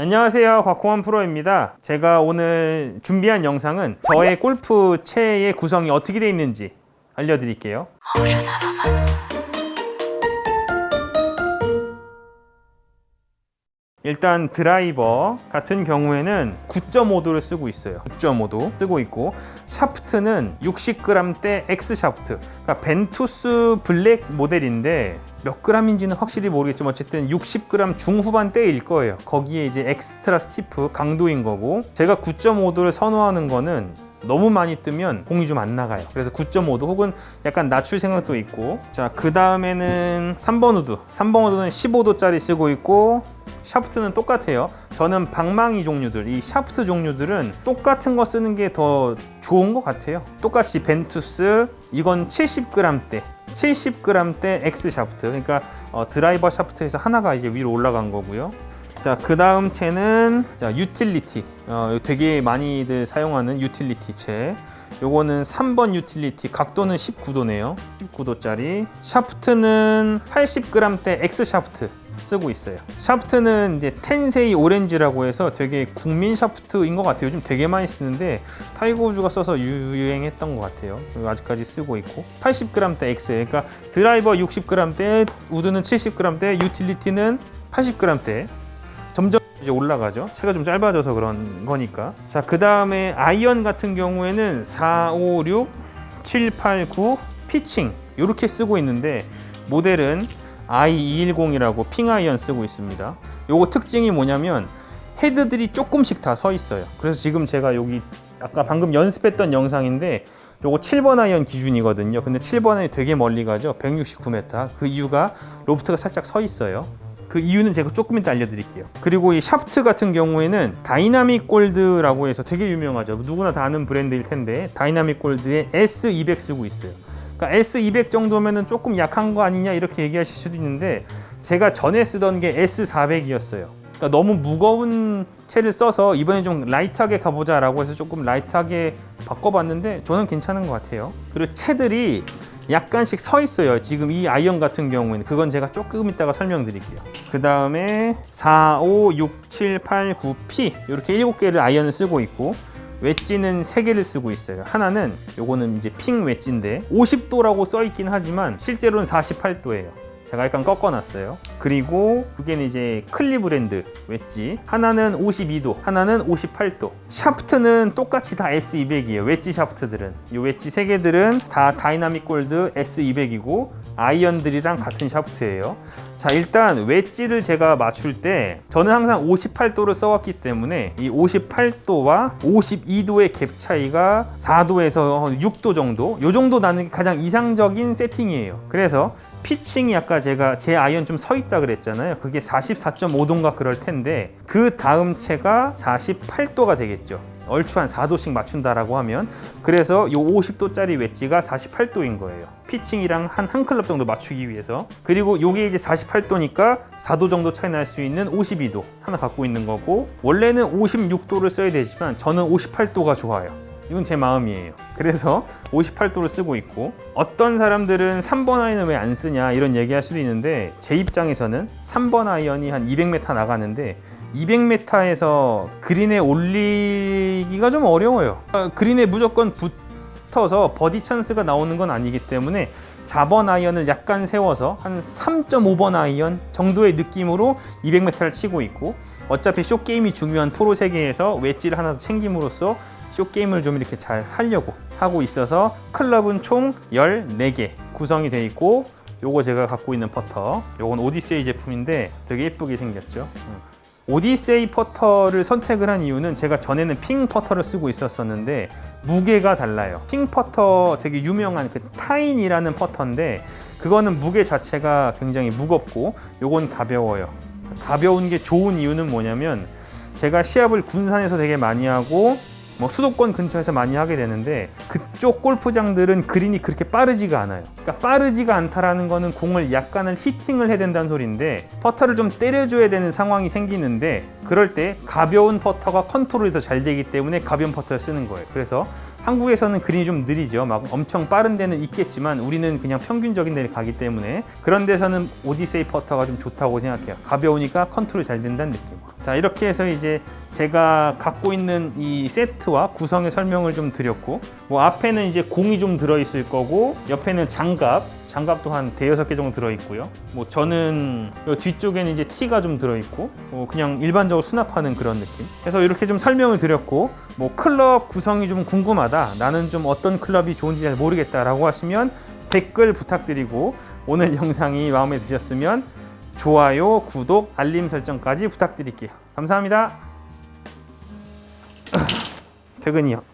안녕하세요. 곽홍원 프로입니다. 제가 오늘 준비한 영상은 저의 골프 채의 구성이 어떻게 되어 있는지 알려드릴게요 일단 드라이버 같은 경우에는 9.5도를 쓰고 있어요 9.5도 쓰고 있고 샤프트는 60g대 X 샤프트 그러니까 벤투스 블랙 모델인데 몇 g인지는 확실히 모르겠지만 어쨌든 60g 중후반대일 거예요 거기에 이제 엑스트라 스티프 강도인 거고 제가 9.5도를 선호하는 거는 너무 많이 뜨면 공이 좀 안 나가요. 그래서 9.5도 혹은 약간 낮출 생각도 있고. 자, 그 다음에는 3번 우드. 3번 우드는 15도짜리 쓰고 있고, 샤프트는 똑같아요. 저는 방망이 종류들, 이 샤프트 종류들은 똑같은 거 쓰는 게 더 좋은 것 같아요. 똑같이 벤투스, 이건 70g대. 70g대 X 샤프트. 그러니까 어, 드라이버 샤프트에서 하나가 이제 위로 올라간 거고요. 자, 그 다음 채는 자, 유틸리티. 어, 되게 많이들 사용하는 유틸리티 채. 요거는 3번 유틸리티 각도는 19도네요. 19도짜리. 샤프트는 80g대 X 샤프트 쓰고 있어요. 샤프트는 이제 텐세이 오렌지라고 해서 되게 국민 샤프트인 것 같아요. 요즘 되게 많이 쓰는데 타이거 우즈가 써서 유행했던 것 같아요. 아직까지 쓰고 있고 80g대 X. 그러니까 드라이버 60g대, 우드는 70g대, 유틸리티는 80g대. 점점 이제 올라가죠. 채가 좀 짧아져서 그런 거니까. 자, 그 다음에 아이언 같은 경우에는 4, 5, 6, 7, 8, 9 피칭 이렇게 쓰고 있는데 모델은 i210이라고 핑 아이언 쓰고 있습니다. 요거 특징이 뭐냐면 헤드들이 조금씩 다 서 있어요. 그래서 지금 제가 여기 아까 방금 연습했던 영상인데 요거 7번 아이언 기준이거든요. 근데 7번 아이언이 되게 멀리 가죠. 169m. 그 이유가 로프트가 살짝 서 있어요. 그 이유는 제가 조금 이따 알려드릴게요. 그리고 이 샤프트 같은 경우에는 다이나믹 골드라고 해서 되게 유명하죠. 누구나 다 아는 브랜드일 텐데 다이나믹 골드에 S200 쓰고 있어요. 그러니까 S200 정도면은 조금 약한 거 아니냐 이렇게 얘기하실 수도 있는데 제가 전에 쓰던 게 S400이었어요. 그러니까 너무 무거운 채를 써서 이번에 좀 라이트하게 가보자라고 해서 조금 라이트하게 바꿔봤는데 저는 괜찮은 것 같아요. 그리고 채들이 약간씩 서 있어요. 지금 이 아이언 같은 경우에는 그건 제가 조금 이따가 설명드릴게요. 그 다음에 4, 5, 6, 7, 8, 9, P 이렇게 7개를 아이언을 쓰고 있고 웨지는 3개를 쓰고 있어요. 하나는 요거는 이제 핑 웨지인데 50도라고 써 있긴 하지만 실제로는 48도예요. 제가 약간 꺾어놨어요. 그리고 두 개는 이제 클리브랜드 웨지. 하나는 52도, 하나는 58도. 샤프트는 똑같이 다 S200이에요. 웨지 샤프트들은. 이 웨지 세 개들은 다 다이나믹 골드 S200이고 아이언들이랑 같은 샤프트예요. 자 일단 웨지를 제가 맞출 때 저는 항상 58도를 써왔기 때문에 이 58도와 52도의 갭 차이가 4도에서 6도 정도 요 정도 나는 게 가장 이상적인 세팅이에요 그래서 피칭이 아까 제가 제 아이언 좀 서 있다 그랬잖아요 그게 44.5도인가 그럴 텐데 그 다음 채가 48도가 되겠죠 얼추 한 4도씩 맞춘다라고 하면 그래서 요 50도짜리 웨지가 48도인 거예요. 피칭이랑 한 한 클럽 정도 맞추기 위해서 그리고 요게 이제 48도니까 4도 정도 차이 날 수 있는 52도 하나 갖고 있는 거고 원래는 56도를 써야 되지만 저는 58도가 좋아요. 이건 제 마음이에요. 그래서 58도를 쓰고 있고 어떤 사람들은 3번 아이언을 왜 안 쓰냐 이런 얘기할 수도 있는데 제 입장에서는 3번 아이언이 한 200m 나가는데 200m에서 그린에 올리기가 좀 어려워요. 어, 그린에 무조건 붙어서 버디 찬스가 나오는 건 아니기 때문에 4번 아이언을 약간 세워서 한 3.5번 아이언 정도의 느낌으로 200m를 치고 있고 어차피 쇼 게임이 중요한 프로 세계에서 웨지를 하나 더 챙김으로써 쇼 게임을 좀 이렇게 잘 하려고 하고 있어서 클럽은 총 14개 구성이 되어 있고 요거 제가 갖고 있는 퍼터 요건 오디세이 제품인데 되게 예쁘게 생겼죠. 음. 오디세이 퍼터를 선택을 한 이유는 제가 전에는 핑 퍼터를 쓰고 있었었는데 무게가 달라요. 핑 퍼터 되게 유명한 그 타인이라는 퍼터인데 그거는 무게 자체가 굉장히 무겁고 요건 가벼워요. 가벼운 게 좋은 이유는 뭐냐면 제가 시합을 군산에서 되게 많이 하고 뭐 수도권 근처에서 많이 하게 되는데 그쪽 골프장들은 그린이 그렇게 빠르지가 않아요. 그러니까 빠르지가 않다라는 거는 공을 약간은 히팅을 해야 된다는 소리인데 퍼터를 좀 때려줘야 되는 상황이 생기는데 그럴 때 가벼운 퍼터가 컨트롤이 더 잘 되기 때문에 가벼운 퍼터를 쓰는 거예요. 그래서 한국에서는 그린이 좀 느리죠. 막 엄청 빠른 데는 있겠지만 우리는 그냥 평균적인 데를 가기 때문에 그런 데서는 오디세이 퍼터가 좀 좋다고 생각해요. 가벼우니까 컨트롤 잘 된다는 느낌으로. 자 이렇게 해서 이제 제가 갖고 있는 이 세트와 구성의 설명을 좀 드렸고 뭐 앞에는 이제 공이 좀 들어 있을 거고 옆에는 장갑 장갑도 한 대여섯 개 정도 들어있고요. 뭐 저는 요 뒤쪽에는 이제 티가 좀 들어있고 뭐 그냥 일반적으로 수납하는 그런 느낌. 그래서 이렇게 좀 설명을 드렸고 뭐 클럽 구성이 좀 궁금하다. 나는 좀 어떤 클럽이 좋은지 잘 모르겠다라고 하시면 댓글 부탁드리고 오늘 영상이 마음에 드셨으면 좋아요, 구독, 알림 설정까지 부탁드릴게요. 감사합니다. 퇴근이요.